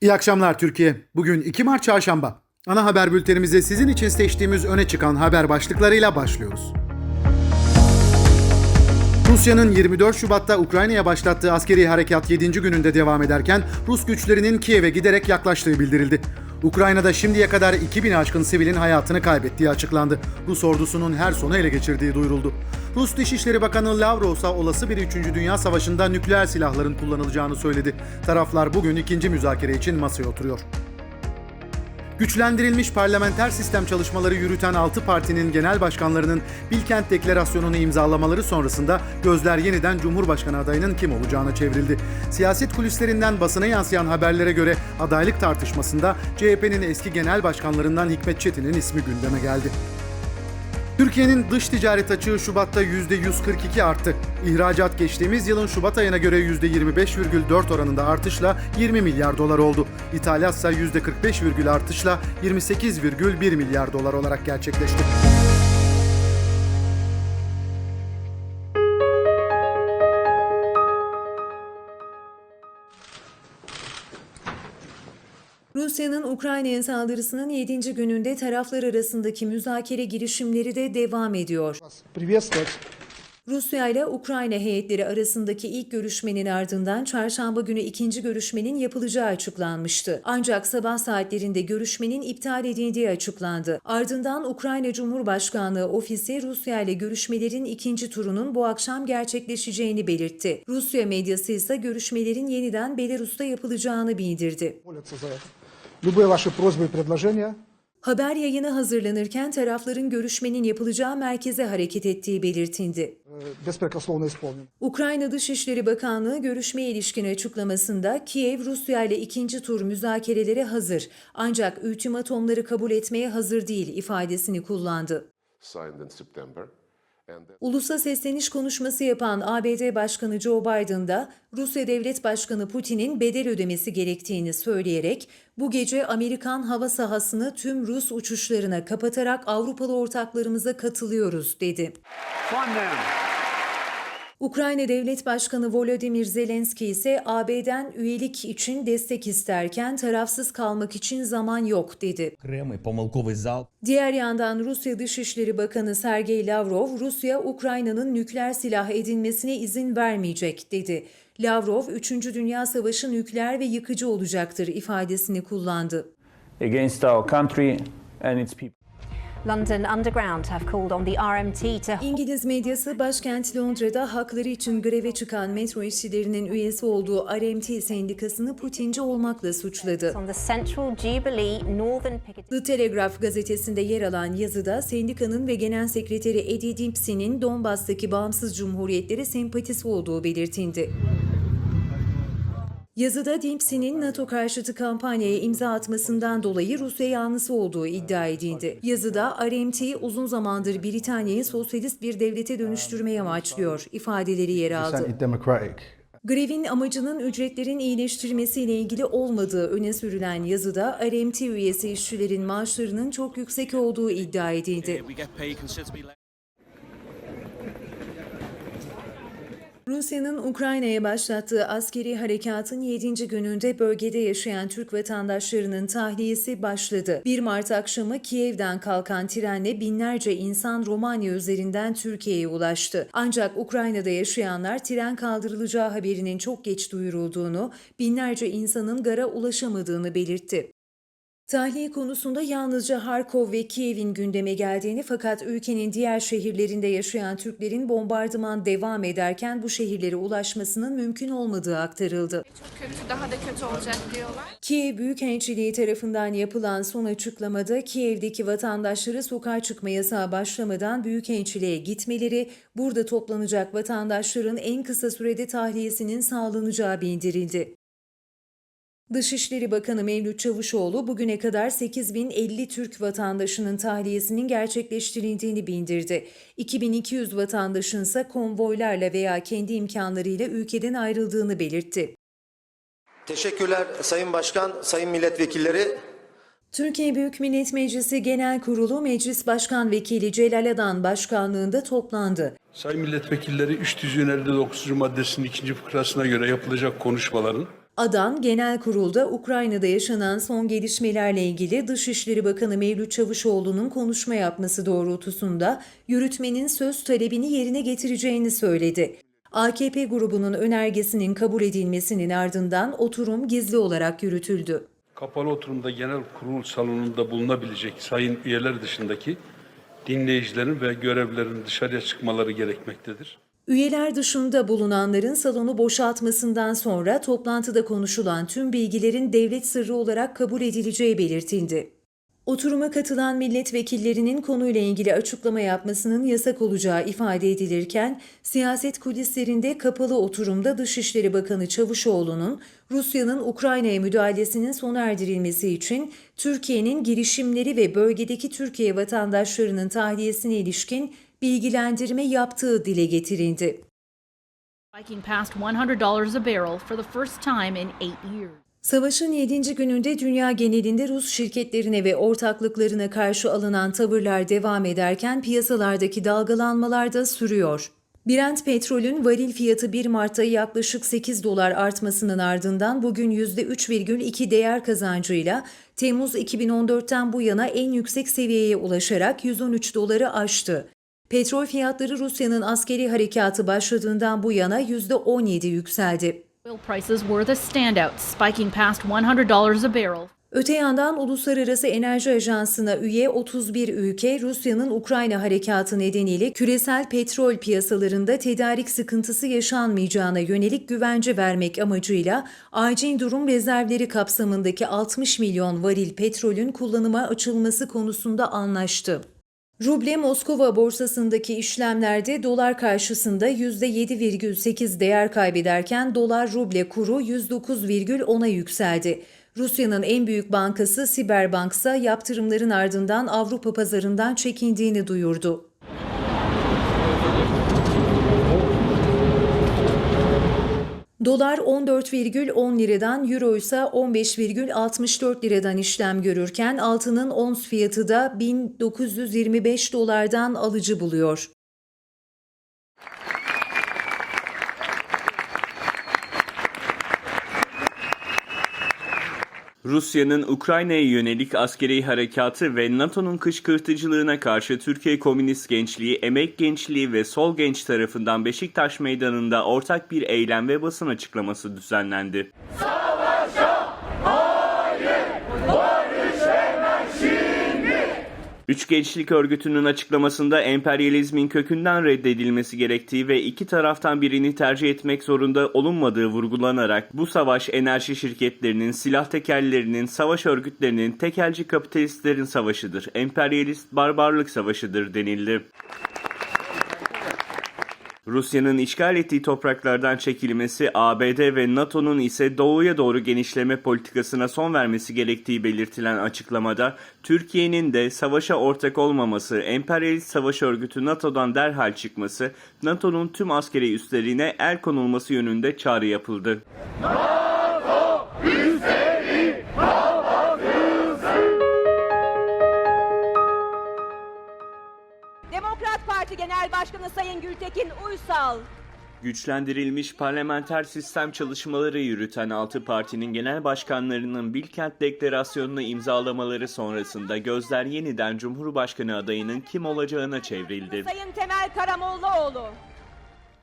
İyi akşamlar Türkiye. Bugün 2 Mart Çarşamba. Ana haber bültenimize sizin için seçtiğimiz öne çıkan haber başlıklarıyla başlıyoruz. Rusya'nın 24 Şubat'ta Ukrayna'ya başlattığı askeri harekat 7. gününde devam ederken Rus güçlerinin Kiev'e giderek yaklaştığı bildirildi. Ukrayna'da şimdiye kadar 2000 aşkın sivilin hayatını kaybettiği açıklandı. Rus ordusunun her sonu ele geçirdiği duyuruldu. Rus Dışişleri Bakanı Lavrov ise olası bir 3. Dünya Savaşı'nda nükleer silahların kullanılacağını söyledi. Taraflar bugün ikinci müzakere için masaya oturuyor. Güçlendirilmiş parlamenter sistem çalışmaları yürüten 6 partinin genel başkanlarının Bilkent Deklarasyonu'nu imzalamaları sonrasında gözler yeniden Cumhurbaşkanı adayının kim olacağına çevrildi. Siyaset kulislerinden basına yansıyan haberlere göre adaylık tartışmasında CHP'nin eski genel başkanlarından Hikmet Çetin'in ismi gündeme geldi. Türkiye'nin dış ticaret açığı Şubat'ta %142 arttı. İhracat geçtiğimiz yılın Şubat ayına göre %25,4 oranında artışla 20 milyar dolar oldu. İthalat ise %45, artışla 28,1 milyar dolar olarak gerçekleşti. Rusya'nın Ukrayna'ya saldırısının 7. gününde taraflar arasındaki müzakere girişimleri de devam ediyor. Rusya ile Ukrayna heyetleri arasındaki ilk görüşmenin ardından çarşamba günü ikinci görüşmenin yapılacağı açıklanmıştı. Ancak sabah saatlerinde görüşmenin iptal edildiği açıklandı. Ardından Ukrayna Cumhurbaşkanlığı ofisi Rusya ile görüşmelerin ikinci turunun bu akşam gerçekleşeceğini belirtti. Rusya medyası ise görüşmelerin yeniden Belarus'ta yapılacağını bildirdi. молятся за это. Любые ваши просьбы и предложения Haber yayını hazırlanırken tarafların görüşmenin yapılacağı merkeze hareket ettiği belirtildi. э, беспрекословно исполним. Ukrayna Dışişleri Bakanlığı görüşmeye ilişkin açıklamasında Kiev Rusya ile ikinci tur müzakerelere hazır ancak ultimatomları kabul etmeye hazır değil ifadesini kullandı. signed in September. Ulusa sesleniş konuşması yapan ABD Başkanı Joe Biden da Rusya Devlet Başkanı Putin'in bedel ödemesi gerektiğini söyleyerek bu gece Amerikan hava sahasını tüm Rus uçuşlarına kapatarak Avrupalı ortaklarımıza katılıyoruz dedi. Ukrayna Devlet Başkanı Volodymyr Zelenski ise AB'den üyelik için destek isterken tarafsız kalmak için zaman yok dedi. Diğer yandan Rusya Dışişleri Bakanı Sergey Lavrov, Rusya Ukrayna'nın nükleer silah edinmesine izin vermeyecek dedi. Lavrov, 3. Dünya Savaşı nükleer ve yıkıcı olacaktır ifadesini kullandı. Against our country and its people. London Underground have called on the RMT to İngiliz medyası başkent Londra'da hakları için greve çıkan metro işçilerinin üyesi olduğu RMT sendikasını Putinci olmakla suçladı. on the Central Jubilee Northern Piccadilly. The Telegraph gazetesinde yer alan yazıda sendikanın ve genel sekreteri Eddie Dempsey'nin Donbas'taki bağımsız cumhuriyetlere sempatisi olduğu belirtildi. Yazıda Dempsey'nin NATO karşıtı kampanyaya imza atmasından dolayı Rusya yanlısı olduğu iddia edildi. Yazıda RMT uzun zamandır Britanya'yı sosyalist bir devlete dönüştürmeye amaçlıyor ifadeleri yer aldı. Grevin amacının ücretlerin iyileştirilmesiyle ilgili olmadığı öne sürülen yazıda RMT üyesi işçilerin maaşlarının çok yüksek olduğu iddia edildi. Rusya'nın Ukrayna'ya başlattığı askeri harekatın 7. gününde bölgede yaşayan Türk vatandaşlarının tahliyesi başladı. 1 Mart akşamı Kiev'den kalkan trenle binlerce insan Romanya üzerinden Türkiye'ye ulaştı. Ancak Ukrayna'da yaşayanlar tren kaldırılacağı haberinin çok geç duyurulduğunu, binlerce insanın gara ulaşamadığını belirtti. Tahliye konusunda yalnızca Harkov ve Kiev'in gündeme geldiğini fakat ülkenin diğer şehirlerinde yaşayan Türklerin bombardıman devam ederken bu şehirlere ulaşmasının mümkün olmadığı aktarıldı. kötü, daha da kötü olacak diyorlar. Kiev Büyükelçiliği tarafından yapılan son açıklamada Kiev'deki vatandaşları sokağa çıkma yasağı başlamadan Büyükelçiliğe gitmeleri, burada toplanacak vatandaşların en kısa sürede tahliyesinin sağlanacağı bildirildi. Dışişleri Bakanı Mevlüt Çavuşoğlu bugüne kadar 8050 Türk vatandaşının tahliyesinin gerçekleştirildiğini bildirdi. 2200 vatandaşın ise konvoylarla veya kendi imkanlarıyla ülkeden ayrıldığını belirtti. Teşekkürler Sayın Başkan, Sayın Milletvekilleri. Türkiye Büyük Millet Meclisi Genel Kurulu Meclis Başkan Vekili Celal Adan başkanlığında toplandı. Sayın milletvekilleri 359. maddesinin ikinci fıkrasına göre yapılacak konuşmaların Adan Genel Kurul'da Ukrayna'da yaşanan son gelişmelerle ilgili Dışişleri Bakanı Mevlüt Çavuşoğlu'nun konuşma yapması doğrultusunda yürütmenin söz talebini yerine getireceğini söyledi. AKP grubunun önergesinin kabul edilmesinin ardından oturum gizli olarak yürütüldü. Kapalı oturumda genel kurul salonunda bulunabilecek sayın üyeler dışındaki dinleyicilerin ve görevlilerin dışarıya çıkmaları gerekmektedir. Üyeler dışında bulunanların salonu boşaltmasından sonra toplantıda konuşulan tüm bilgilerin devlet sırrı olarak kabul edileceği belirtildi. Oturuma katılan milletvekillerinin konuyla ilgili açıklama yapmasının yasak olacağı ifade edilirken, siyaset kulislerinde kapalı oturumda Dışişleri Bakanı Çavuşoğlu'nun Rusya'nın Ukrayna'ya müdahalesinin sona erdirilmesi için Türkiye'nin girişimleri ve bölgedeki Türkiye vatandaşlarının tahliyesine ilişkin bilgilendirme yaptığı dile getirildi. Spiking past $100 a barrel for the first time in eight years. Savaşın 7. gününde dünya genelinde Rus şirketlerine ve ortaklıklarına karşı alınan tavırlar devam ederken piyasalardaki dalgalanmalar da sürüyor. Brent petrolün varil fiyatı 1 Mart'ta yaklaşık 8 dolar artmasının ardından bugün %3,2 değer kazancıyla Temmuz 2014'ten bu yana en yüksek seviyeye ulaşarak 113 doları aştı. Petrol fiyatları Rusya'nın askeri harekatı başladığından bu yana %17 yükseldi. Oil prices were the standout, spiking past $100 a barrel. Öte yandan Uluslararası Enerji Ajansı'na üye 31 ülke Rusya'nın Ukrayna harekatı nedeniyle küresel petrol piyasalarında tedarik sıkıntısı yaşanmayacağına yönelik güvence vermek amacıyla acil durum rezervleri kapsamındaki 60 milyon varil petrolün kullanıma açılması konusunda anlaştı. Ruble Moskova borsasındaki işlemlerde dolar karşısında %7,8 değer kaybederken dolar ruble kuru 109,10'a yükseldi. Rusya'nın en büyük bankası Siberbank ise yaptırımların ardından Avrupa pazarından çekindiğini duyurdu. Dolar 14,10 liradan, euro ise 15,64 liradan işlem görürken altının ons fiyatı da 1925 dolardan alıcı buluyor. Rusya'nın Ukrayna'ya yönelik askeri harekatı ve NATO'nun kışkırtıcılığına karşı Türkiye Komünist Gençliği, Emek Gençliği ve Sol Genç tarafından Beşiktaş Meydanı'nda ortak bir eylem ve basın açıklaması düzenlendi. Üç Gençlik Örgütü'nün açıklamasında emperyalizmin kökünden reddedilmesi gerektiği ve iki taraftan birini tercih etmek zorunda olunmadığı vurgulanarak bu savaş enerji şirketlerinin, silah tekellerinin, savaş örgütlerinin, tekelci kapitalistlerin savaşıdır. Emperyalist barbarlık savaşıdır denildi. Rusya'nın işgal ettiği topraklardan çekilmesi, ABD ve NATO'nun ise doğuya doğru genişleme politikasına son vermesi gerektiği belirtilen açıklamada, Türkiye'nin de savaşa ortak olmaması, emperyalist savaş örgütü NATO'dan derhal çıkması, NATO'nun tüm askeri üslerine el konulması yönünde çağrı yapıldı. Demokrat Genel Başkanı Sayın Gültekin Uysal. Güçlendirilmiş parlamenter sistem çalışmaları yürüten altı partinin genel başkanlarının Bilkent Deklarasyonu'nu imzalamaları sonrasında gözler yeniden Cumhurbaşkanı adayının kim olacağına çevrildi. Sayın Temel Karamollaoğlu.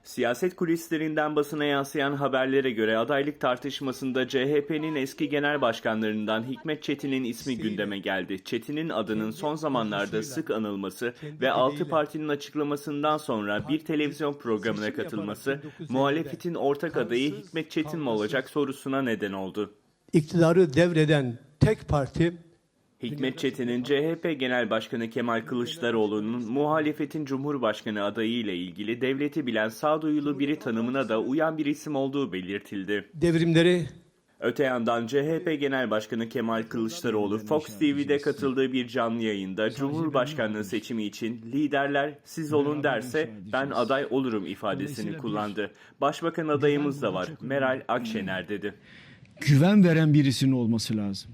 Siyaset kulislerinden basına yansıyan haberlere göre adaylık tartışmasında CHP'nin eski genel başkanlarından Hikmet Çetin'in ismi gündeme geldi. Çetin'in adının son zamanlarda sık anılması ve altı partinin açıklamasından sonra bir televizyon programına katılması muhalefetin ortak adayı Hikmet Çetin mi olacak sorusuna neden oldu. İktidarı devreden tek parti Hikmet Çetin'in CHP Genel Başkanı Kemal Kılıçdaroğlu'nun muhalefetin Cumhurbaşkanı adayı ile ilgili devleti bilen sağduyulu biri tanımına da uyan bir isim olduğu belirtildi. devrimleri Öte yandan CHP Genel Başkanı Kemal Kılıçdaroğlu Fox TV'de katıldığı bir canlı yayında Cumhurbaşkanlığı seçimi için liderler siz olun derse ben aday olurum ifadesini kullandı. Başbakan adayımız da var Meral Akşener dedi. güven veren birisinin olması lazım.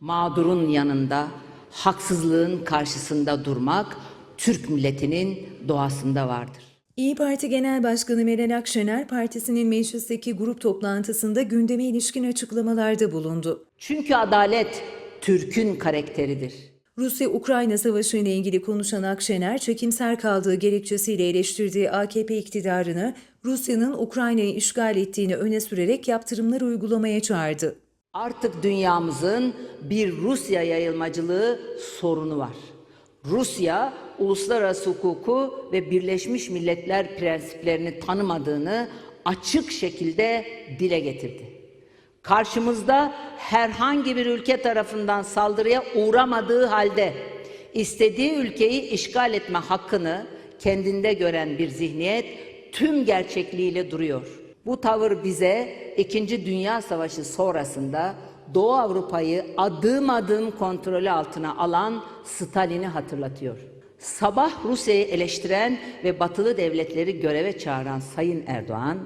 Mağdurun yanında, haksızlığın karşısında durmak Türk milletinin doğasında vardır. İyi Parti Genel Başkanı Meral Akşener, partisinin meclisteki grup toplantısında gündeme ilişkin açıklamalarda bulundu. Çünkü adalet Türk'ün karakteridir. Rusya-Ukrayna savaşı ile ilgili konuşan Akşener, çekimser kaldığı gerekçesiyle eleştirdiği AKP iktidarını Rusya'nın Ukrayna'yı işgal ettiğini öne sürerek yaptırımlar uygulamaya çağırdı. Artık dünyamızın bir Rusya yayılmacılığı sorunu var. Rusya uluslararası hukuku ve Birleşmiş Milletler prensiplerini tanımadığını açık şekilde dile getirdi. Karşımızda herhangi bir ülke tarafından saldırıya uğramadığı halde istediği ülkeyi işgal etme hakkını kendinde gören bir zihniyet tüm gerçekliğiyle duruyor. Bu tavır bize İkinci Dünya Savaşı sonrasında Doğu Avrupa'yı adım adım kontrolü altına alan Stalin'i hatırlatıyor. Sabah Rusya'yı eleştiren ve batılı devletleri göreve çağıran Sayın Erdoğan,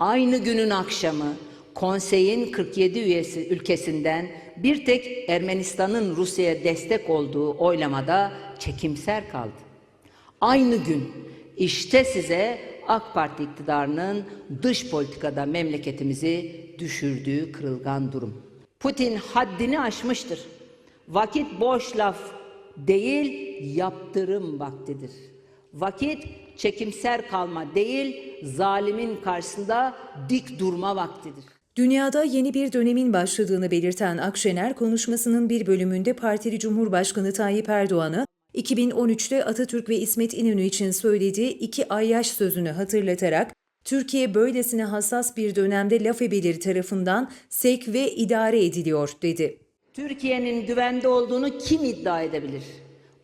aynı günün akşamı konseyin 47 üyesi ülkesinden bir tek Ermenistan'ın Rusya'ya destek olduğu oylamada çekimser kaldı. Aynı gün işte size AK Parti iktidarının dış politikada memleketimizi düşürdüğü kırılgan durum. Putin haddini aşmıştır. Vakit boş laf değil, yaptırım vaktidir. Vakit çekimser kalma değil, zalimin karşısında dik durma vaktidir. Dünyada yeni bir dönemin başladığını belirten Akşener, konuşmasının bir bölümünde partili Cumhurbaşkanı Tayyip Erdoğan'ı 2013'te Atatürk ve İsmet İnönü için söylediği iki ayyaş sözünü hatırlatarak, Türkiye böylesine hassas bir dönemde laf ebeleri tarafından sevk ve idare ediliyor dedi. Türkiye'nin güvende olduğunu kim iddia edebilir?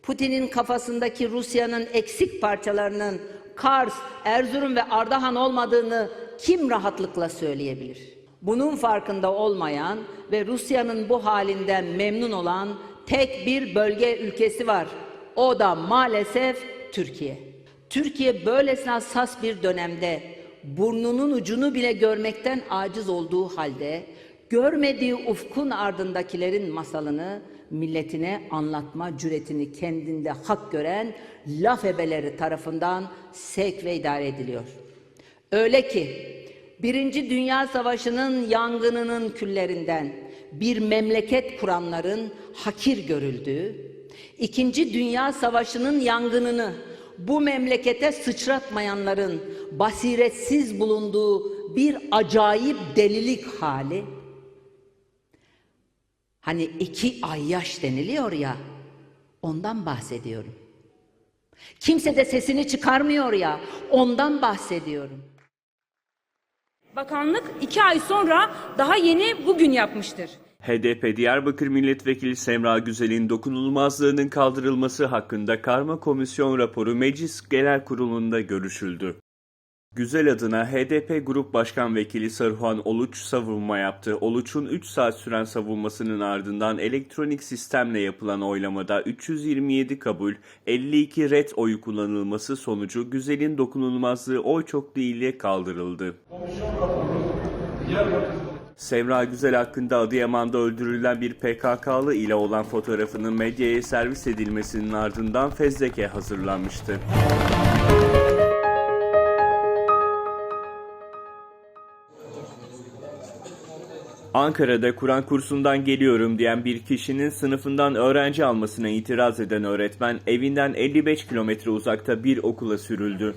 Putin'in kafasındaki Rusya'nın eksik parçalarının Kars, Erzurum ve Ardahan olmadığını kim rahatlıkla söyleyebilir? Bunun farkında olmayan ve Rusya'nın bu halinden memnun olan tek bir bölge ülkesi var. O da maalesef Türkiye. Türkiye böylesine hassas bir dönemde burnunun ucunu bile görmekten aciz olduğu halde görmediği ufkun ardındakilerin masalını milletine anlatma cüretini kendinde hak gören laf ebeleri tarafından sevk ve idare ediliyor. Öyle ki Birinci Dünya Savaşı'nın yangınının küllerinden bir memleket kuranların hakir görüldüğü, İkinci Dünya Savaşı'nın yangınını bu memlekete sıçratmayanların basiretsiz bulunduğu bir acayip delilik hali, hani iki ay yaş deniliyor ya, ondan bahsediyorum. Kimse de sesini çıkarmıyor ya, ondan bahsediyorum. Bakanlık iki ay sonra daha yeni bugün yapmıştır. HDP Diyarbakır Milletvekili Semra Güzel'in dokunulmazlığının kaldırılması hakkında karma komisyon raporu Meclis Genel Kurulu'nda görüşüldü. Güzel adına HDP Grup Başkan Vekili Saruhan Oluç savunma yaptı. Oluç'un 3 saat süren savunmasının ardından elektronik sistemle yapılan oylamada 327 kabul, 52 red oyu kullanılması sonucu Güzel'in dokunulmazlığı oy çokluğu ile kaldırıldı. Semra Güzel hakkında Adıyaman'da öldürülen bir PKK'lı ile olan fotoğrafının medyaya servis edilmesinin ardından fezleke hazırlanmıştı. Ankara'da Kur'an kursundan geliyorum diyen bir kişinin sınıfından öğrenci almasına itiraz eden öğretmen evinden 55 kilometre uzakta bir okula sürüldü.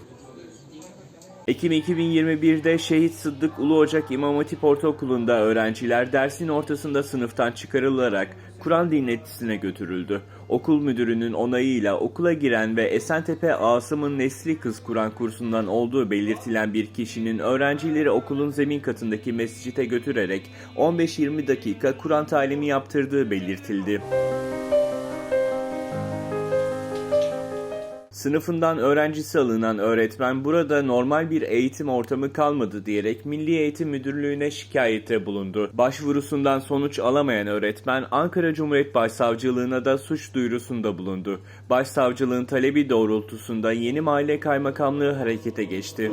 Ekim 2021'de Şehit Sıddık Ulu Ocak İmam Hatip Ortaokulu'nda öğrenciler dersin ortasında sınıftan çıkarılarak Kur'an dinletisine götürüldü. Okul müdürünün onayıyla okula giren ve Esentepe Asım'ın Nesli Kız Kur'an kursundan olduğu belirtilen bir kişinin öğrencileri okulun zemin katındaki mescite götürerek 15-20 dakika Kur'an talimi yaptırdığı belirtildi. Sınıfından öğrencisi alınan öğretmen burada normal bir eğitim ortamı kalmadı diyerek Milli Eğitim Müdürlüğü'ne şikayette bulundu. Başvurusundan sonuç alamayan öğretmen Ankara Cumhuriyet Başsavcılığına da suç duyurusunda bulundu. Başsavcılığın talebi doğrultusunda Yeni Mahalle Kaymakamlığı harekete geçti.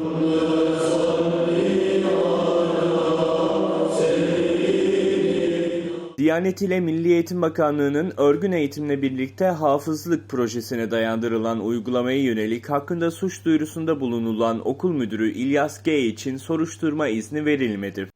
Diyanet ile Milli Eğitim Bakanlığı'nın örgün eğitimle birlikte hafızlık projesine dayandırılan uygulamaya yönelik hakkında suç duyurusunda bulunulan okul müdürü İlyas G. için soruşturma izni verilmedi.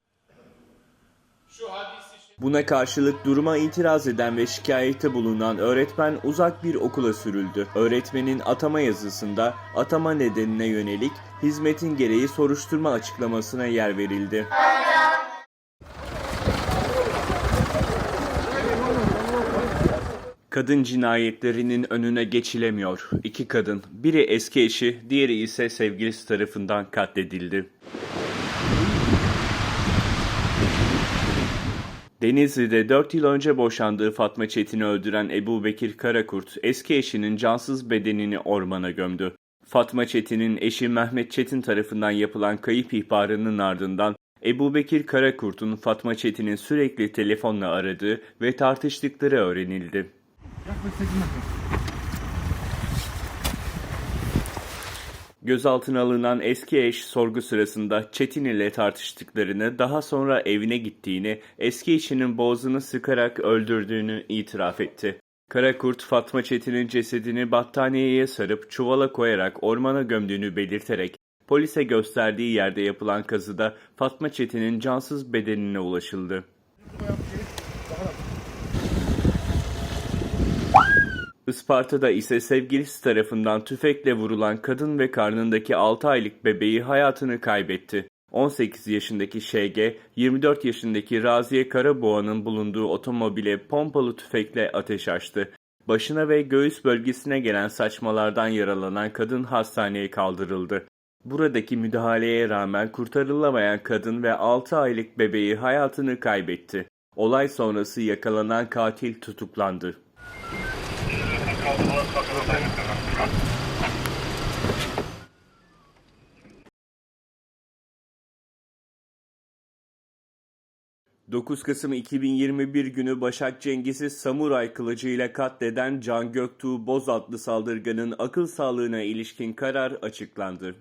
Buna karşılık duruma itiraz eden ve şikayette bulunan öğretmen uzak bir okula sürüldü. Öğretmenin atama yazısında atama nedenine yönelik hizmetin gereği soruşturma açıklamasına yer verildi. Kadın cinayetlerinin önüne geçilemiyor. İki kadın, biri eski eşi, diğeri ise sevgilisi tarafından katledildi. Denizli'de 4 yıl önce boşandığı Fatma Çetin'i öldüren Ebu Bekir Karakurt, eski eşinin cansız bedenini ormana gömdü. Fatma Çetin'in eşi Mehmet Çetin tarafından yapılan kayıp ihbarının ardından Ebu Bekir Karakurt'un Fatma Çetin'in sürekli telefonla aradığı ve tartıştıkları öğrenildi. Gözaltına alınan eski eş sorgu sırasında Çetin ile tartıştıklarını, daha sonra evine gittiğini, eski eşinin boğazını sıkarak öldürdüğünü itiraf etti. Karakurt, Fatma Çetin'in cesedini battaniyeye sarıp çuvala koyarak ormana gömdüğünü belirterek, polise gösterdiği yerde yapılan kazıda Fatma Çetin'in cansız bedenine ulaşıldı. Isparta'da ise sevgilisi tarafından tüfekle vurulan kadın ve karnındaki 6 aylık bebeği hayatını kaybetti. 18 yaşındaki ŞG, 24 yaşındaki Raziye Karaboğa'nın bulunduğu otomobile pompalı tüfekle ateş açtı. Başına ve göğüs bölgesine gelen saçmalardan yaralanan kadın hastaneye kaldırıldı. Buradaki müdahaleye rağmen kurtarılamayan kadın ve 6 aylık bebeği hayatını kaybetti. Olay sonrası yakalanan katil tutuklandı. ...9 Kasım 2021 günü Başak Cengiz'i samuray kılıcıyla katleden Can Göktuğ Boz adlı saldırganın akıl sağlığına ilişkin karar açıklandı.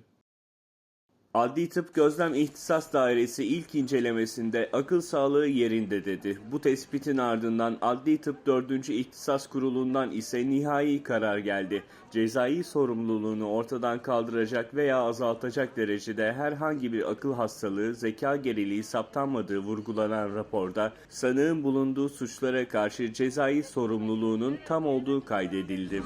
Adli Tıp Gözlem İhtisas Dairesi ilk incelemesinde akıl sağlığı yerinde dedi. Bu tespitin ardından Adli Tıp 4. İhtisas Kurulu'ndan ise nihai karar geldi. Cezai sorumluluğunu ortadan kaldıracak veya azaltacak derecede herhangi bir akıl hastalığı, zeka geriliği saptanmadığı vurgulanan raporda sanığın bulunduğu suçlara karşı cezai sorumluluğunun tam olduğu kaydedildi.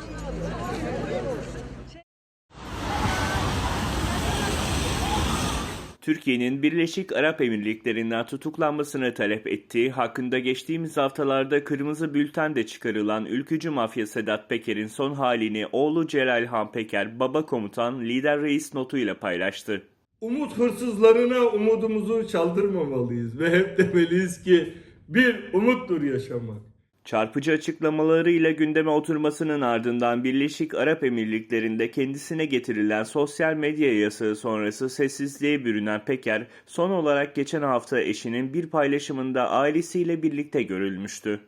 Türkiye'nin Birleşik Arap Emirlikleri'nden tutuklanmasını talep ettiği, hakkında geçtiğimiz haftalarda kırmızı bültende çıkarılan ülkücü mafya Sedat Peker'in son halini oğlu Celal Han Peker, baba komutan, lider reis notuyla paylaştı. Umut hırsızlarına umudumuzu çaldırmamalıyız ve hep demeliyiz ki bir umuttur yaşamak. Çarpıcı açıklamalarıyla gündeme oturmasının ardından Birleşik Arap Emirlikleri'nde kendisine getirilen sosyal medya yasağı sonrası sessizliğe bürünen Peker, son olarak geçen hafta eşinin bir paylaşımında ailesiyle birlikte görülmüştü.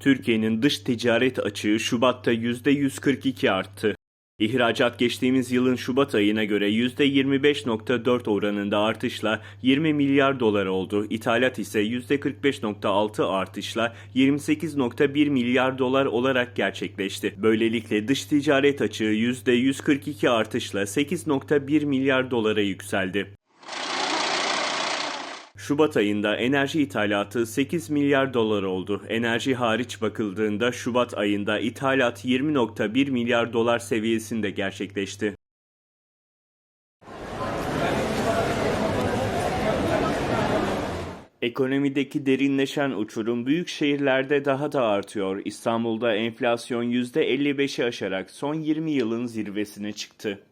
Türkiye'nin dış ticaret açığı Şubat'ta %142 arttı. İhracat geçtiğimiz yılın Şubat ayına göre %25.4 oranında artışla 20 milyar dolar oldu. İthalat ise %45.6 artışla 28.1 milyar dolar olarak gerçekleşti. Böylelikle dış ticaret açığı %142 artışla 8.1 milyar dolara yükseldi. Şubat ayında enerji ithalatı 8 milyar dolar oldu. Enerji hariç bakıldığında Şubat ayında ithalat 20.1 milyar dolar seviyesinde gerçekleşti. Ekonomideki derinleşen uçurum büyük şehirlerde daha da artıyor. İstanbul'da enflasyon %55'i aşarak son 20 yılın zirvesine çıktı.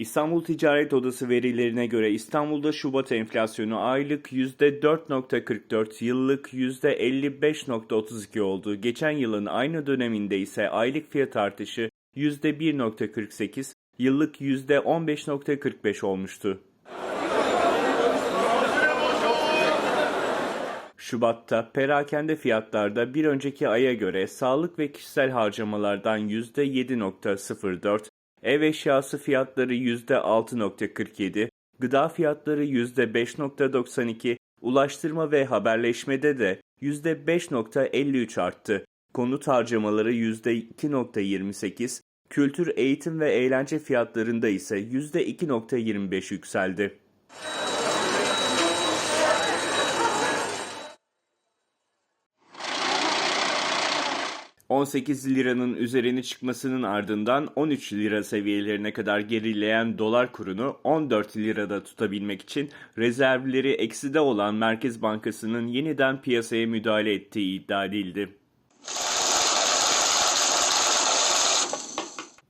İstanbul Ticaret Odası verilerine göre İstanbul'da Şubat enflasyonu aylık %4.44, yıllık %55.32 oldu. Geçen yılın aynı döneminde ise aylık fiyat artışı %1.48, yıllık %15.45 olmuştu. Şubat'ta perakende fiyatlarda bir önceki aya göre sağlık ve kişisel harcamalardan %7.04, ev eşyası fiyatları %6.47, gıda fiyatları %5.92, ulaştırma ve haberleşmede de %5.53 arttı. Konut harcamaları %2.28, kültür, eğitim ve eğlence fiyatlarında ise %2.25 yükseldi. ...18 liranın üzerine çıkmasının ardından 13 lira seviyelerine kadar gerileyen dolar kurunu 14 lirada tutabilmek için rezervleri ekside olan Merkez Bankası'nın yeniden piyasaya müdahale ettiği iddia edildi.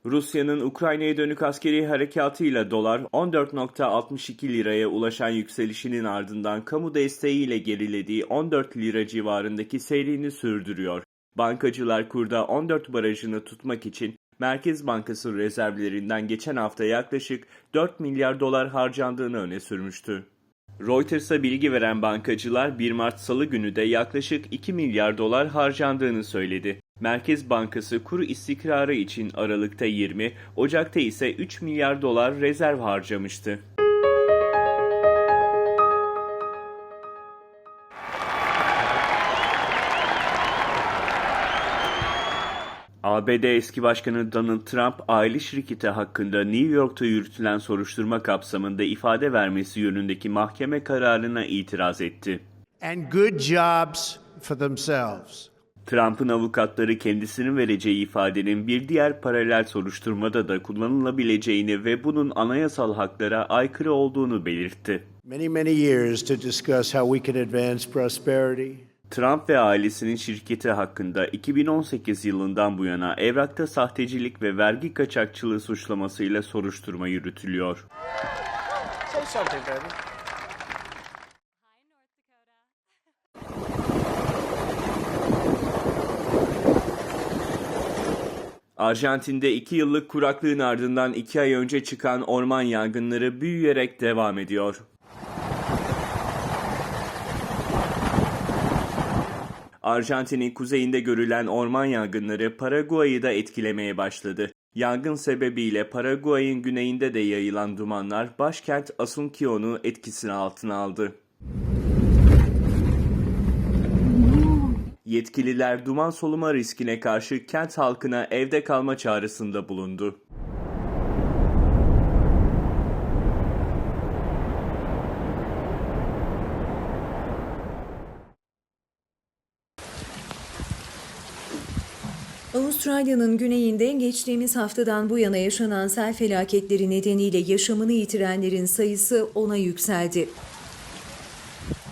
Rusya'nın Ukrayna'ya dönük askeri harekatıyla dolar 14.62 liraya ulaşan yükselişinin ardından kamu desteğiyle gerilediği 14 lira civarındaki seyrini sürdürüyor. Bankacılar kurda 14 barajını tutmak için Merkez Bankası rezervlerinden geçen hafta yaklaşık 4 milyar dolar harcandığını öne sürmüştü. Reuters'a bilgi veren bankacılar 1 Mart Salı günü de yaklaşık 2 milyar dolar harcandığını söyledi. Merkez Bankası kuru istikrarı için Aralık'ta 20, Ocak'ta ise 3 milyar dolar rezerv harcamıştı. ABD eski başkanı Donald Trump aile şirketi hakkında New York'ta yürütülen soruşturma kapsamında ifade vermesi yönündeki mahkeme kararına itiraz etti. and good jobs for themselves. Trump'ın avukatları kendisinin vereceği ifadenin bir diğer paralel soruşturmada da kullanılabileceğini ve bunun anayasal haklara aykırı olduğunu belirtti. Many, many years to discuss how we can advance prosperity. Trump ve ailesinin şirketi hakkında 2018 yılından bu yana evrakta sahtecilik ve vergi kaçakçılığı suçlamasıyla soruşturma yürütülüyor. Arjantin'de 2 yıllık kuraklığın ardından 2 ay önce çıkan orman yangınları büyüyerek devam ediyor. Arjantin'in kuzeyinde görülen orman yangınları Paraguay'ı da etkilemeye başladı. Yangın sebebiyle Paraguay'ın güneyinde de yayılan dumanlar başkent Asunción'u etkisine altına aldı. Yetkililer duman soluma riskine karşı kent halkına evde kalma çağrısında bulundu. Avustralya'nın güneyinde geçtiğimiz haftadan bu yana yaşanan sel felaketleri nedeniyle yaşamını yitirenlerin sayısı ona yükseldi.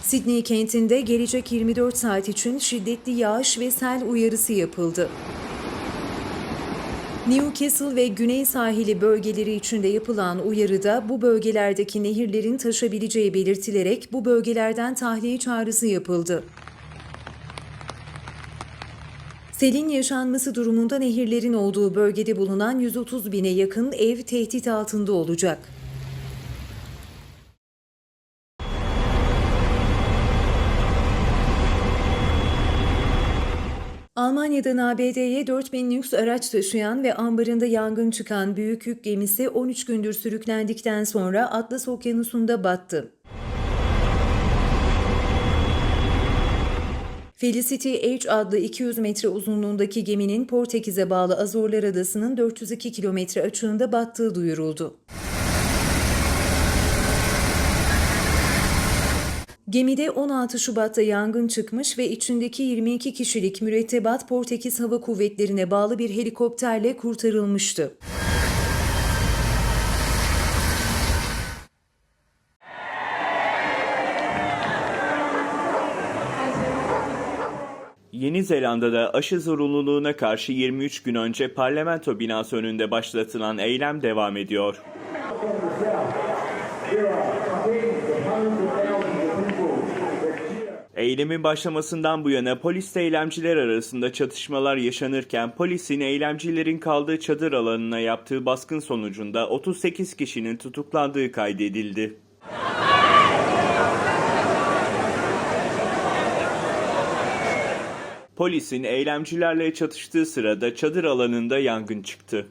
Sydney kentinde gelecek 24 saat için şiddetli yağış ve sel uyarısı yapıldı. Newcastle ve güney sahili bölgeleri içinde yapılan uyarıda bu bölgelerdeki nehirlerin taşabileceği belirtilerek bu bölgelerden tahliye çağrısı yapıldı. Selin yaşanması durumunda nehirlerin olduğu bölgede bulunan 130 bine yakın ev tehdit altında olacak. Almanya'dan ABD'ye 4000 lüks araç taşıyan ve ambarında yangın çıkan büyük yük gemisi 13 gündür sürüklendikten sonra Atlas Okyanusu'nda battı. Felicity H adlı 200 metre uzunluğundaki geminin Portekiz'e bağlı Azorlar Adası'nın 402 kilometre açığında battığı duyuruldu. Gemide 16 Şubat'ta yangın çıkmış ve içindeki 22 kişilik mürettebat Portekiz Hava Kuvvetleri'ne bağlı bir helikopterle kurtarılmıştı. Yeni Zelanda'da aşı zorunluluğuna karşı 23 gün önce parlamento binası önünde başlatılan eylem devam ediyor. Eylemin başlamasından bu yana polisle eylemciler arasında çatışmalar yaşanırken polisin eylemcilerin kaldığı çadır alanına yaptığı baskın sonucunda 38 kişinin tutuklandığı kaydedildi. Polisin eylemcilerle çatıştığı sırada çadır alanında yangın çıktı.